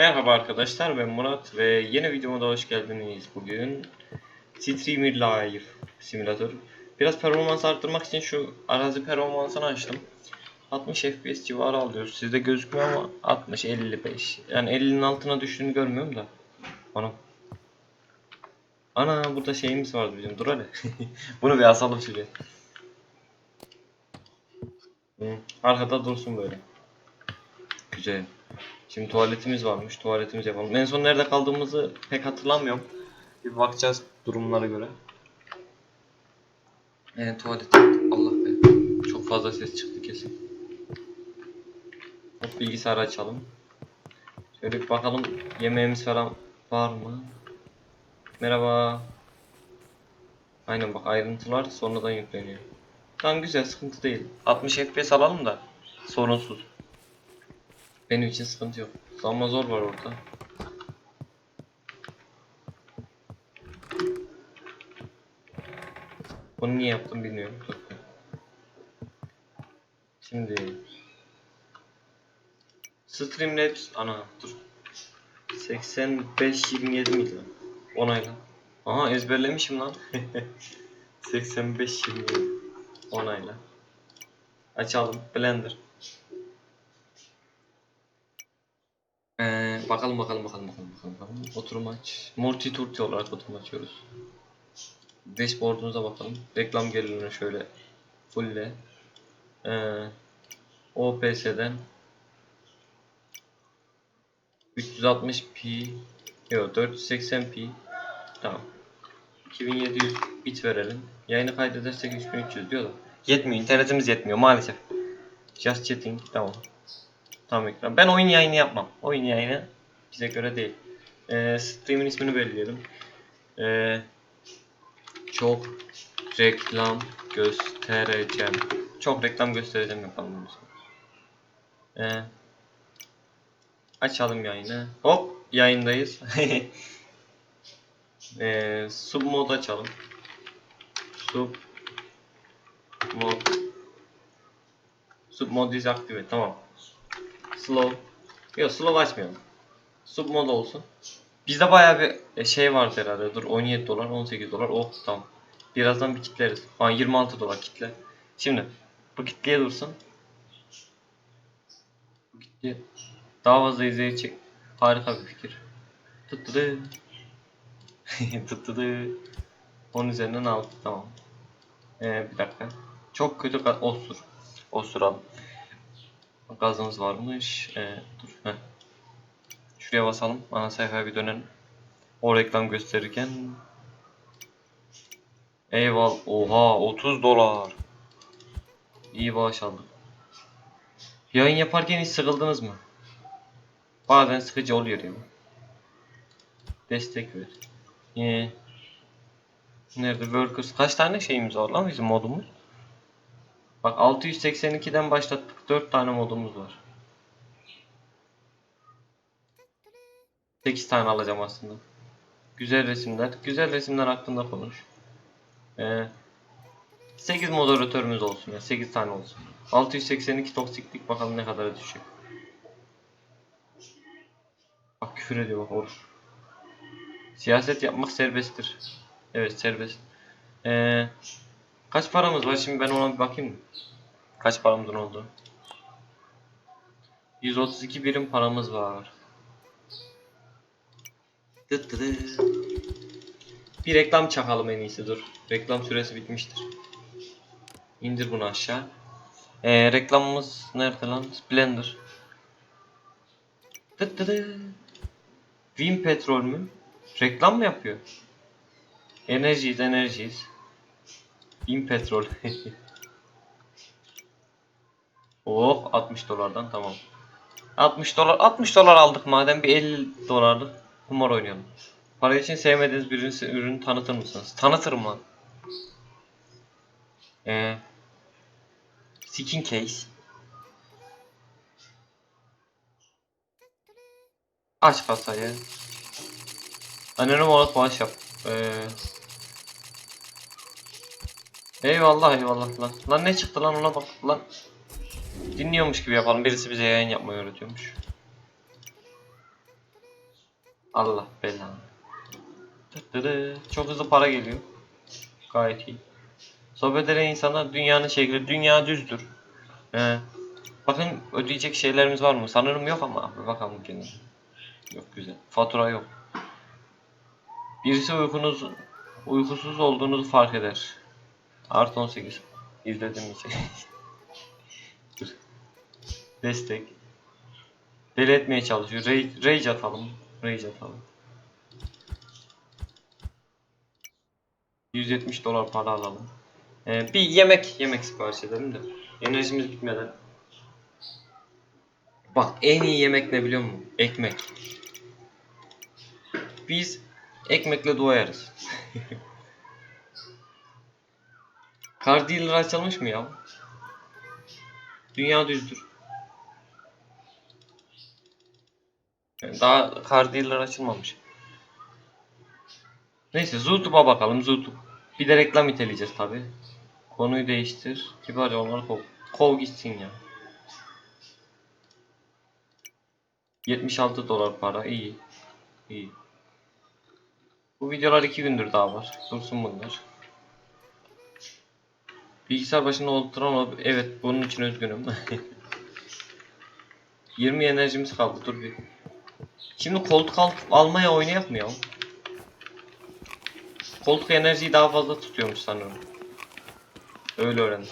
Merhaba arkadaşlar ben Murat ve yeni videoma da hoş geldiniz. Bugün Streamer Live simülatör. Biraz performans arttırmak için şu arazi performansını açtım. 60 FPS civarı alıyoruz. Sizde gözükmüyor ama 60 55. Yani 50'nin altına düştüğünü görmüyorum da. Ana. Ana burada şeyimiz vardı bizim. Dur hadi. Bunu bir asalım şuraya. Arkada dursun böyle. Güzel. Şimdi tuvaletimiz varmış. Tuvaletimizi yapalım. En son nerede kaldığımızı pek hatırlamıyorum. Bir bakacağız durumlara göre. Ee, tuvalet. Allah be. Çok fazla ses çıktı kesin. Hop bilgisayarı açalım. Şöyle bir bakalım yemeğimiz falan var mı? Merhaba. Aynen bak ayrıntılar sonradan yükleniyor. Tamam güzel sıkıntı değil. 60 FPS alalım da sorunsuz. Benim için sıkıntı yok. Ama zor var orada. Bunu niye yaptım bilmiyorum. Dur. Şimdi Streamlabs ana dur. 85 27 miydi lan? Onayla. Aha ezberlemişim lan. 85 27 onayla. Açalım Blender. Ee, bakalım bakalım bakalım bakalım bakalım. bakalım. Oturum aç. Multi Turkey olarak oturum açıyoruz. Dashboard'umuza bakalım. Reklam gelirine şöyle fullle. Ee, OPS'den 360p yok 480p tamam 2700 bit verelim yayını kaydedersek 3300 diyor da yetmiyor internetimiz yetmiyor maalesef just chatting tamam tam ekran ben oyun yayını yapmam oyun yayını bize göre değil ee, stream'in ismini belirleyelim ee, çok reklam göstereceğim çok reklam göstereceğim yapalım. Ee, açalım yayını. Hop yayındayız. ee, sub mod açalım. Sub mod sub mod is active. Tamam. Slow. Yok slow açmayalım. Sub mod olsun. Bizde bayağı bir e, şey vardı herhalde. Dur 17 dolar 18 dolar. Oh tamam. Birazdan bir kitleriz. Ha 26 dolar kitle. Şimdi bu kitleye dursun. Bu kitle daha fazla izleyici harika bir fikir. Tıttıdı. Tıttıdı. 10 üzerinden 6 tamam. Ee, bir dakika. Çok kötü osur. Osur al. Gazımız varmış. Ee, dur. Heh. Şuraya basalım. Ana sayfaya bir dönelim. O reklam gösterirken. Eyval. Oha 30 dolar. İyi bağış aldık. Yayın yaparken hiç sıkıldınız mı? Bazen sıkıcı oluyor ya. Destek ver. Ee, nerede workers? Kaç tane şeyimiz var lan bizim modumuz? Bak 682'den başlattık. 4 tane modumuz var. 8 tane alacağım aslında. Güzel resimler. Güzel resimler hakkında konuş. Ee, 8 moderatörümüz olsun ya. 8 tane olsun. 682 toksiklik bakalım ne kadar düşecek. Bak küfür ediyor bak olur. Siyaset yapmak serbesttir. Evet serbest. Ee, kaç paramız var şimdi ben ona bir bakayım? Kaç paramızın oldu? 132 birim paramız var. Dıt dıdı. Bir reklam çakalım en iyisi dur. Reklam süresi bitmiştir. İndir bunu aşağı. Ee, reklamımız nerede lan? Blender. Dıt dıdı. Win Petrol mü? Reklam mı yapıyor? Enerjiyiz, enerjiyiz. Win Petrol. oh 60 dolardan tamam. 60 dolar 60 dolar aldık madem bir 50 dolarlık kumar oynayalım. Para için sevmediğiniz bir ürün, tanıtır mısınız? Tanıtırım lan. Ee, skin case. Aç kasayı. Annene molat bağış yap. Ee... Eyvallah eyvallah lan. Lan ne çıktı lan ona bak lan. Dinliyormuş gibi yapalım. Birisi bize yayın yapmayı öğretiyormuş. Allah belanı. Çok hızlı para geliyor. Gayet iyi. Sohbet eden insanlar dünyanın şekli. Dünya düzdür. He. Bakın ödeyecek şeylerimiz var mı? Sanırım yok ama. Bir bakalım kendine. Yok güzel. Fatura yok. Birisi uykunuz uykusuz olduğunuzu fark eder. Artı 18. İzledim için. Destek. Deli etmeye çalışıyor. Rage, rage atalım. Rage atalım. 170 dolar para alalım. Ee, bir yemek yemek sipariş edelim de. Enerjimiz bitmeden. Bak en iyi yemek ne biliyor musun? Ekmek. Biz ekmekle doyarız. Car dealer açılmış mı ya? Dünya düzdür. Daha car dealer açılmamış. Neyse Zootub'a bakalım Zootube. Bir de reklam iteleyeceğiz tabi. Konuyu değiştir. Kibar onları kov. Kov gitsin ya. 76 dolar para iyi. İyi. Bu videolar 2 gündür daha var. Dursun bunlar. Bilgisayar başında oturan ol- evet bunun için üzgünüm. 20 enerjimiz kaldı dur bir. Şimdi koltuk al almaya oynayak mı ya? Koltuk enerjiyi daha fazla tutuyormuş sanırım. Öyle öğrendim.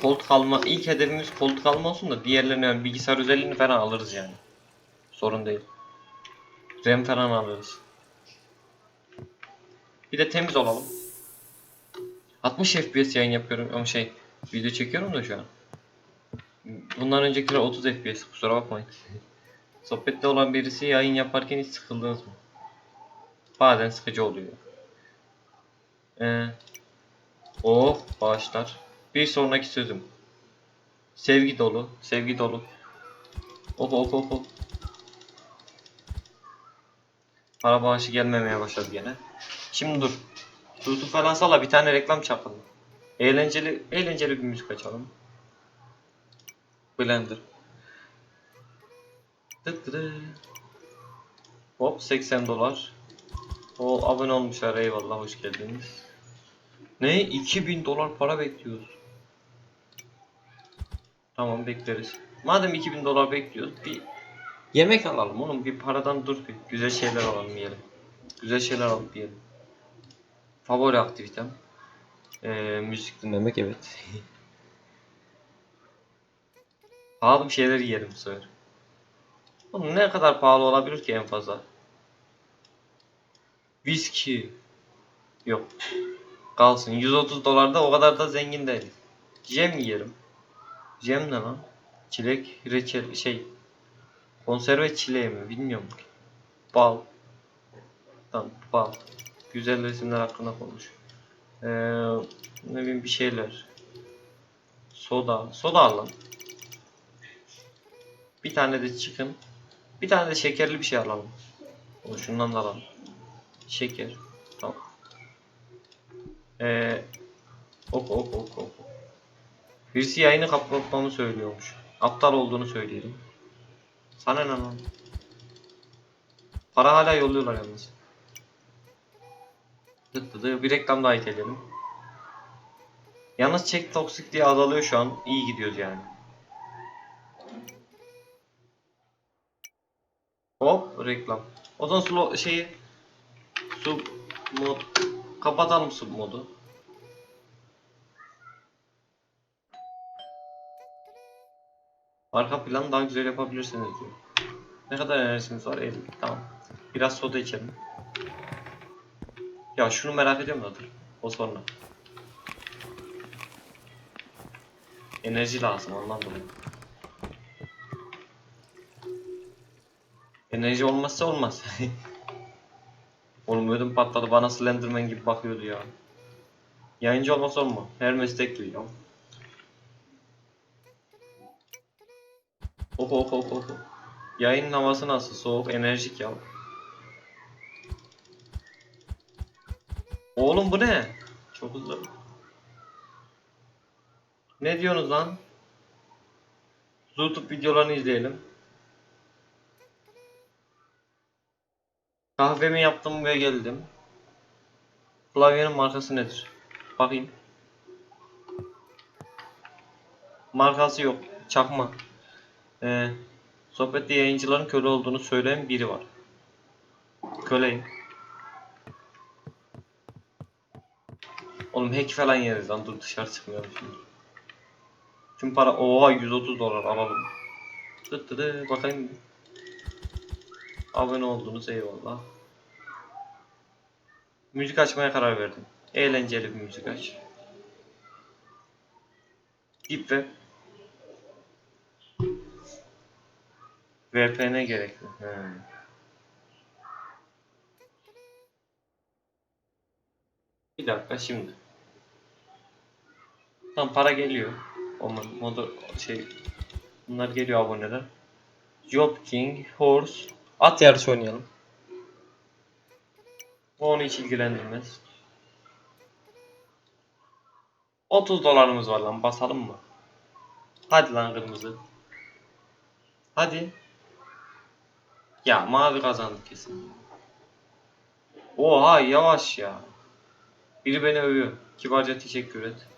Koltuk alma ilk hedefimiz koltuk alma olsun da diğerlerini yani bilgisayar özelliğini falan alırız yani. Sorun değil. RAM falan alırız. Bir de temiz olalım. 60 FPS yayın yapıyorum ama şey video çekiyorum da şu an. Bundan öncekiler 30 FPS kusura bakmayın. Sohbette olan birisi yayın yaparken hiç sıkıldınız mı? Bazen sıkıcı oluyor. Ee, oh bağışlar. Bir sonraki sözüm. Sevgi dolu, sevgi dolu. Hop hop hop hop. Para bağışı gelmemeye başladı gene. Şimdi dur. YouTube falan sala bir tane reklam çakalım. Eğlenceli, eğlenceli bir müzik açalım. Blender. Tıt tırı. Hop 80 dolar. O abone olmuşlar eyvallah hoş geldiniz. Ne? 2000 dolar para bekliyoruz. Tamam bekleriz. Madem 2000 dolar bekliyoruz bir yemek alalım oğlum bir paradan dur bir güzel şeyler alalım yiyelim. Güzel şeyler alıp yiyelim. Favori aktivitem. Ee, müzik dinlemek evet. Pahalı bir şeyler yiyelim bu sefer. Oğlum ne kadar pahalı olabilir ki en fazla? Viski. Yok. Kalsın. 130 dolarda o kadar da zengin değiliz. Jem yiyelim. Jem ne lan? Çilek, reçel, şey. Konserve çileği mi? Bilmiyorum. Bal. Tamam, bal. Güzel resimler hakkında konuş. Ee, ne bileyim bir şeyler. Soda. Soda al lan. Bir tane de çıkın. Bir tane de şekerli bir şey alalım. O şundan da alalım. Şeker. Tamam. Ee, ok ok ok ok. Birisi yayını kapatmamı söylüyormuş. Aptal olduğunu söyleyelim. Sana ne lan? Para hala yolluyorlar yalnız. Bir reklam daha itelim. Yalnız çek toksik diye azalıyor şu an. İyi gidiyoruz yani. Hop reklam. O zaman slo şeyi sub mod kapatalım sub modu. Arka planı daha güzel yapabilirsiniz diyor. Ne kadar enerjiniz var? 50. Tamam. Biraz soda içelim. Ya şunu merak ediyorum da dur. O sonra. Enerji lazım ondan dolayı. Enerji olmazsa olmaz. Oğlum ödüm patladı bana Slenderman gibi bakıyordu ya. Yayıncı olmasa olma. Her meslek. Hop hop hop hop. hop. Yayının havası nasıl? Soğuk, enerjik ya. Oğlum bu ne? Çok hızlı. Ne diyorsunuz lan? YouTube videolarını izleyelim. Kahvemi yaptım ve geldim. Klavyenin markası nedir? Bakayım. Markası yok. Çakma. Ee, sohbette yayıncıların köle olduğunu söyleyen biri var. Köleyim. Oğlum hack falan yeriz lan dur dışarı çıkmayalım şimdi. Tüm para oha 130 dolar alalım. Tıt tıt bakayım. Abone oldunuz eyvallah. Müzik açmaya karar verdim. Eğlenceli bir müzik aç. Deep Web. VPN gerekli. He. Bir dakika şimdi. Tam para geliyor. Onun modu şey bunlar geliyor aboneler. Job King, Horse. At yarışı oynayalım. Bu onu hiç ilgilendirmez. 30 dolarımız var lan basalım mı? Hadi lan kırmızı. Hadi. Ya mavi kazandı kesin. Oha yavaş ya. Biri beni övüyor. Kibarca teşekkür et.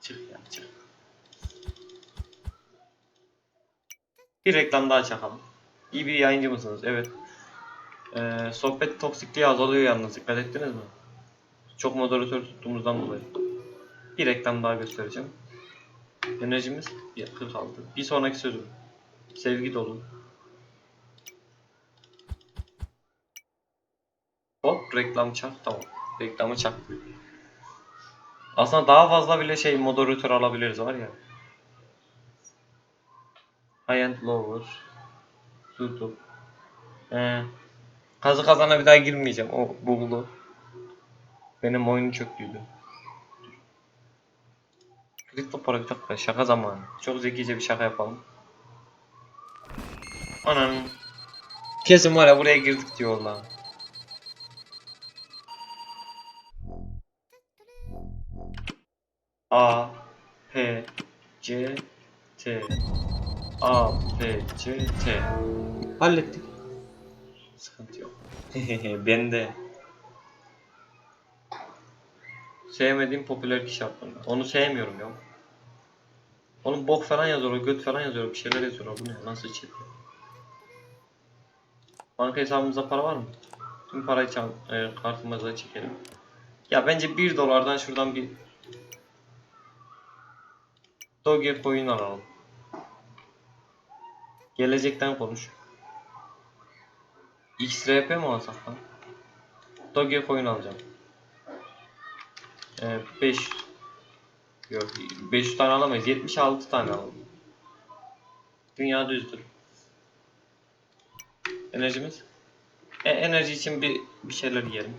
Çık ya çık. Bir reklam daha çakalım. İyi bir yayıncı mısınız? Evet. Ee, sohbet toksikliği azalıyor yalnız. Dikkat ettiniz mi? Çok moderatör tuttuğumuzdan dolayı. Bir reklam daha göstereceğim. Enerjimiz 46. Bir sonraki sözüm. Sevgi dolu. Hop reklam çak tamam. Reklamı çak. Aslında daha fazla bile şey moderatör alabiliriz var ya. High and lower. YouTube. Ee, kazı kazana bir daha girmeyeceğim. O bug'lu. Benim oyunum çöktüydü. Kripto para bir dakika şaka zamanı. Çok zekice bir şaka yapalım. Anam. Kesin var ya buraya girdik diyorlar. A P C T A P C T Hallettik. Sıkıntı yok. ben de. Sevmediğim popüler kişi hakkında. Onu sevmiyorum ya. Onun bok falan yazıyor, göt falan yazıyor, bir şeyler yazıyor. Bu ne? Nasıl içeriyor? Banka hesabımızda para var mı? Tüm parayı çal, e, kartımıza çekelim. Ya bence 1 dolardan şuradan bir Dogecoin alalım. Gelecekten konuş. XRP mi alsak lan? Dogecoin alacağım. Ee, 5 Yok 500 tane alamayız. 76 tane alalım. Dünya düzdür. Enerjimiz? E, enerji için bir bir şeyler yiyelim.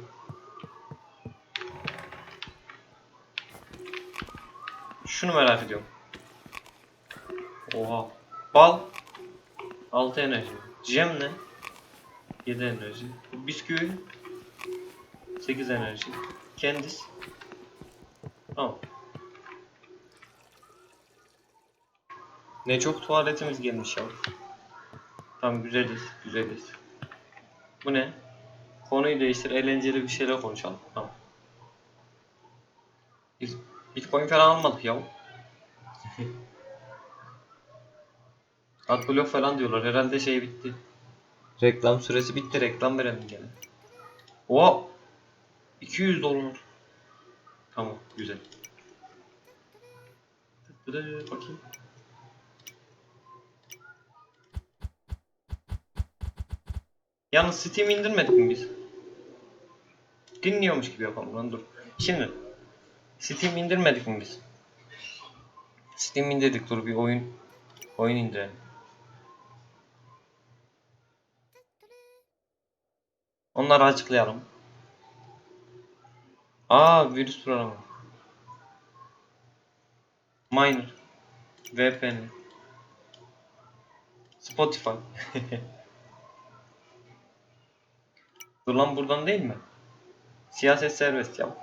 Şunu merak ediyorum. Oha. Bal. 6 enerji. Cem ne? 7 enerji. Bisküvi. 8 enerji. Kendis. Tamam. Ne çok tuvaletimiz gelmiş ya. Tamam güzeliz, güzeliz. Bu ne? Konuyu değiştir, eğlenceli bir şeyler konuşalım. Tamam. Bitcoin falan almadık ya. Adblock falan diyorlar. Herhalde şey bitti. Reklam süresi bitti. Reklam verelim gene. Oha! 200 dolar. Tamam, güzel. Bakayım. Yalnız Steam indirmedik mi biz? Dinliyormuş gibi yapalım lan dur. Şimdi Steam indirmedik mi biz? Steam indirdik dur bir oyun oyun indirelim. Onları açıklayalım. Aa virüs programı. Miner. VPN. Spotify. Dur lan buradan değil mi? Siyaset serbest yap.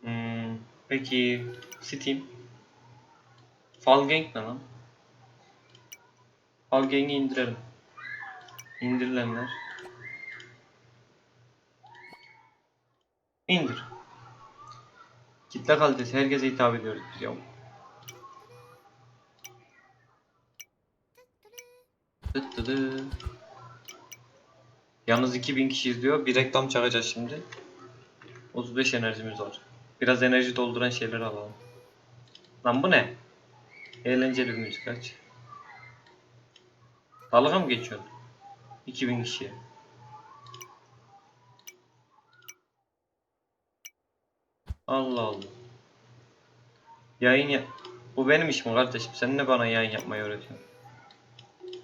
Hmm, peki Steam. Fall Gang ne lan? Avgen'i indirelim. İndirilenler. İndir. Kitle kalitesi herkese hitap ediyoruz biz ya. Dıt dıdı. Yalnız 2000 kişi izliyor. Bir reklam çakacağız şimdi. 35 enerjimiz var. Biraz enerji dolduran şeyler alalım. Lan bu ne? Eğlenceli bir müzik aç. Dalga mı geçiyorsun? 2000 kişiye. Allah Allah. Yayın ya... Bu benim işim kardeşim. Sen ne bana yayın yapmayı öğretiyorsun?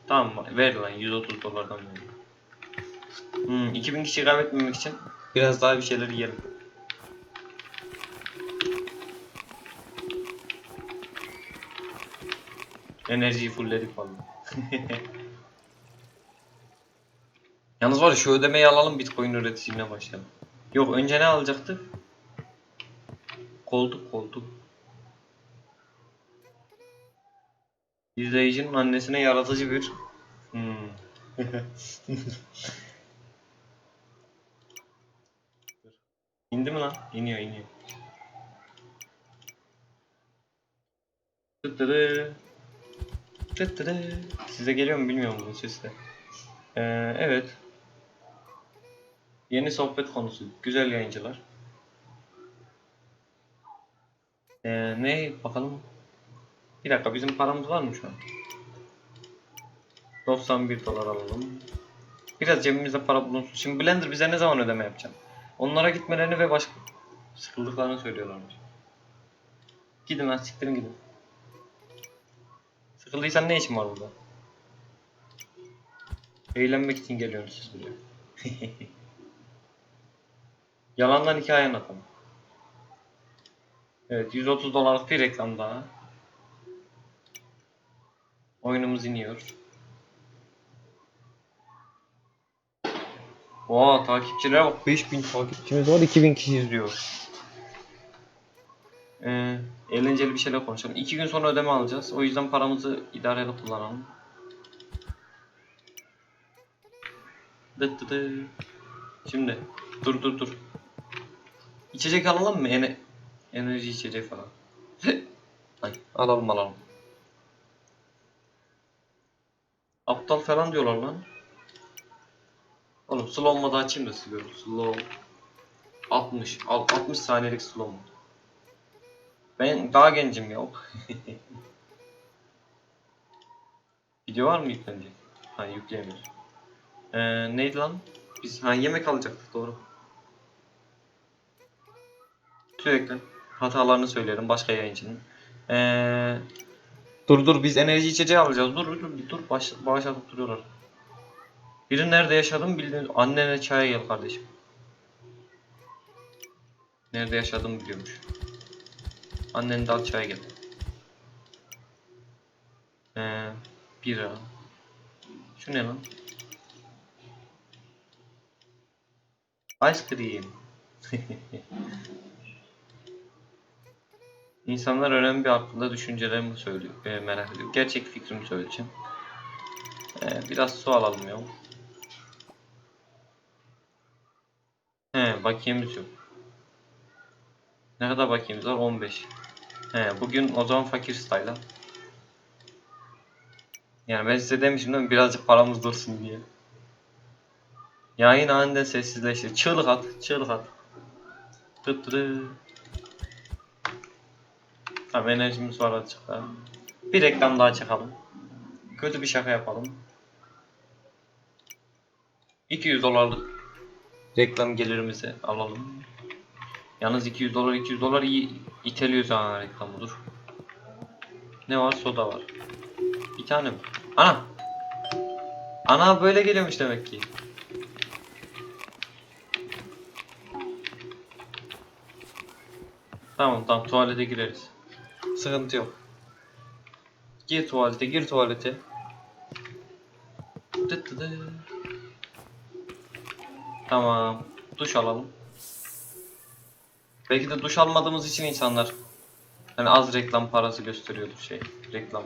Tamam ver lan 130 dolardan ver. Hmm, 2000 kişi kaybetmemek için biraz daha bir şeyler yiyelim. Enerjiyi fullledik vallahi. Yalnız var şu ödemeyi alalım Bitcoin üreticiliğine başlayalım. Yok önce ne alacaktık? Koltuk koltuk. İzleyicinin annesine yaratıcı bir hmm. İndi mi lan? İniyor iniyor. Tıtırı. Tıtırı. Size geliyor mu bilmiyorum bunun sesi de. Ee, evet. Yeni sohbet konusu. Güzel yayıncılar. Ee, ne bakalım. Bir dakika bizim paramız var mı şu an? 91 dolar alalım. Biraz cebimizde para bulunsun. Şimdi Blender bize ne zaman ödeme yapacak? Onlara gitmelerini ve başka sıkıldıklarını söylüyorlarmış. Gidin lan siktirin gidin. Sıkıldıysan ne işin var burada? Eğlenmek için geliyorsunuz siz buraya. Yalandan hikaye anlatalım. Evet 130 dolarlık bir reklam daha. Oyunumuz iniyor. Oha takipçilere bak 5000 takipçimiz var 2000 kişi izliyor. Ee, eğlenceli bir şeyler konuşalım. 2 gün sonra ödeme alacağız. O yüzden paramızı idareli kullanalım. Dıt. Şimdi dur dur dur. İçecek alalım mı? Ene enerji içecek falan. Ay, alalım alalım. Aptal falan diyorlar lan. Oğlum slow modu açayım da size. Slow. 60. Al 60 saniyelik slow mod. Ben daha gencim yok. Video var mı yüklenecek? Ha yükleyemiyor. Ee, neydi lan? Biz ha yemek alacaktık doğru. Sürekli hatalarını söylerim başka yayıncının. Ee, dur dur biz enerji içeceği alacağız. Dur dur dur, baş, başlatıp duruyorlar. Biri nerede yaşadım bildiğin annene çaya gel kardeşim. Nerede yaşadığımı biliyormuş. Annen de al çaya gel. Ee, bira. Şu ne lan? Ice cream. İnsanlar önemli bir hakkında düşüncelerimi söylüyor, e, merak ediyor. Gerçek fikrimi söyleyeceğim. Ee, biraz su alalım ya. He, bakiyemiz yok. Ne kadar bakiyemiz var? 15. He, bugün o zaman fakir style'a. Yani ben size demiştim değil mi? Birazcık paramız dursun diye. Yayın anında sessizleşti. Çığlık at, çığlık at. Tıt tırı. Tamam enerjimiz var açıkta. Bir reklam daha çakalım. Kötü bir şaka yapalım. 200 dolarlık reklam gelirimizi alalım. Yalnız 200 dolar 200 dolar iyi iteliyor sana reklamı dur. Ne var? Soda var. Bir tane mi? Ana! Ana böyle geliyormuş demek ki. Tamam tamam tuvalete gireriz. Sıkıntı yok. Gir tuvalete gir tuvalete. Dıt dıt. Tamam. Duş alalım. Belki de duş almadığımız için insanlar hani az reklam parası gösteriyordur şey reklam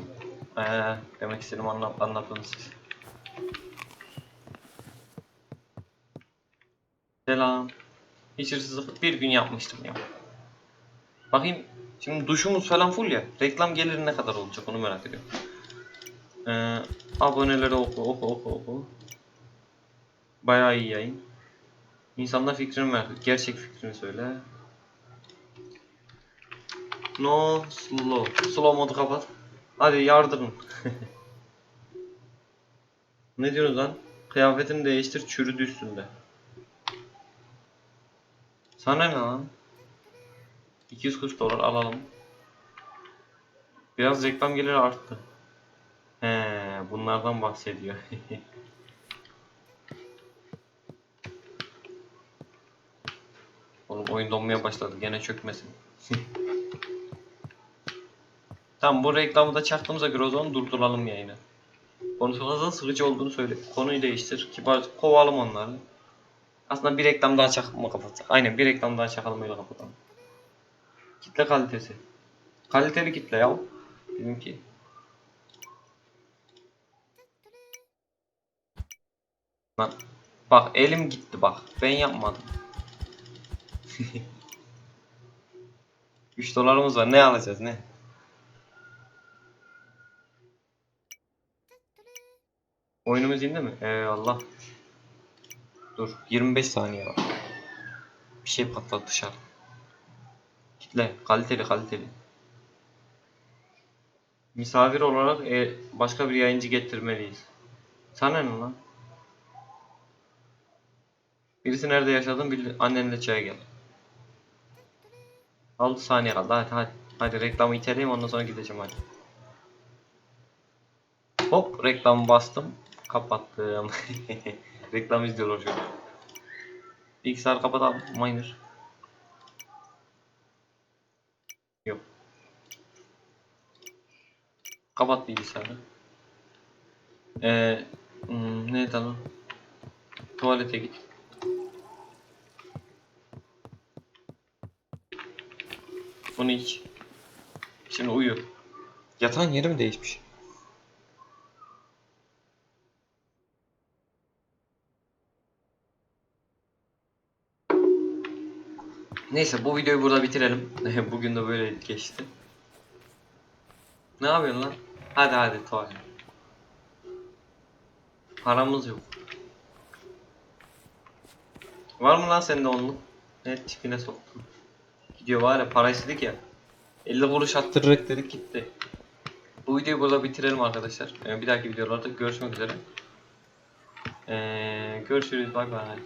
Ee, demek istedim anla anladınız siz. Selam. Hiç hırsızlık bir gün yapmıştım ya. Bakayım şimdi duşumuz falan full ya. Reklam geliri ne kadar olacak onu merak ediyorum. Ee, aboneleri oku oku oku oku. Bayağı iyi yayın. İnsanlar fikrini ver. Gerçek fikrini söyle. No slow. Slow modu kapat. Hadi yardırın. ne diyorsun lan? Kıyafetini değiştir çürüdü üstünde. Sana ne lan? 240 dolar alalım. Biraz reklam geliri arttı. He, bunlardan bahsediyor. Oğlum oyun donmaya başladı. Gene çökmesin. tamam bu reklamı da çaktığımıza göre o zaman durduralım yayını. Konuşmamızın sıkıcı olduğunu söyle. Konuyu değiştir. Kibar kovalım onları. Aslında bir reklam daha çakma kapat. Aynen bir reklam daha çakalım öyle kapatalım. Kitle kalitesi. Kaliteli kitle ya. Bizimki. Lan bak elim gitti bak. Ben yapmadım. 3 dolarımız var. Ne alacağız ne? Oyunumuz indi mi? Eyvallah. Dur 25 saniye var. Bir şey patladı dışarı. Kitle kaliteli kaliteli. Misafir olarak e, başka bir yayıncı getirmeliyiz. Sana ne lan? Birisi nerede yaşadın bil annenle çaya gel. 6 saniye kaldı hadi hadi. Hadi reklamı iteleyeyim ondan sonra gideceğim hadi. Hop reklamı bastım. Kapattım. Reklam izliyorlar şu an. Bilgisayar kapat abi. Miner. Kapat bilgisayarı. Ee, hmm, ne tamam. Tuvalete git. Bunu iç. Şimdi uyu. Yatağın yeri mi değişmiş? Neyse bu videoyu burada bitirelim. Bugün de böyle geçti. Ne yapıyorsun lan? Hadi hadi tuvalet. Paramız yok. Var mı lan sende onluk? Evet tipine soktum. Gidiyor var ya para istedik ya. 50 kuruş attırırık dedik gitti. Bu videoyu burada bitirelim arkadaşlar. Ee, bir dahaki videolarda görüşmek üzere. Ee, görüşürüz bay bay.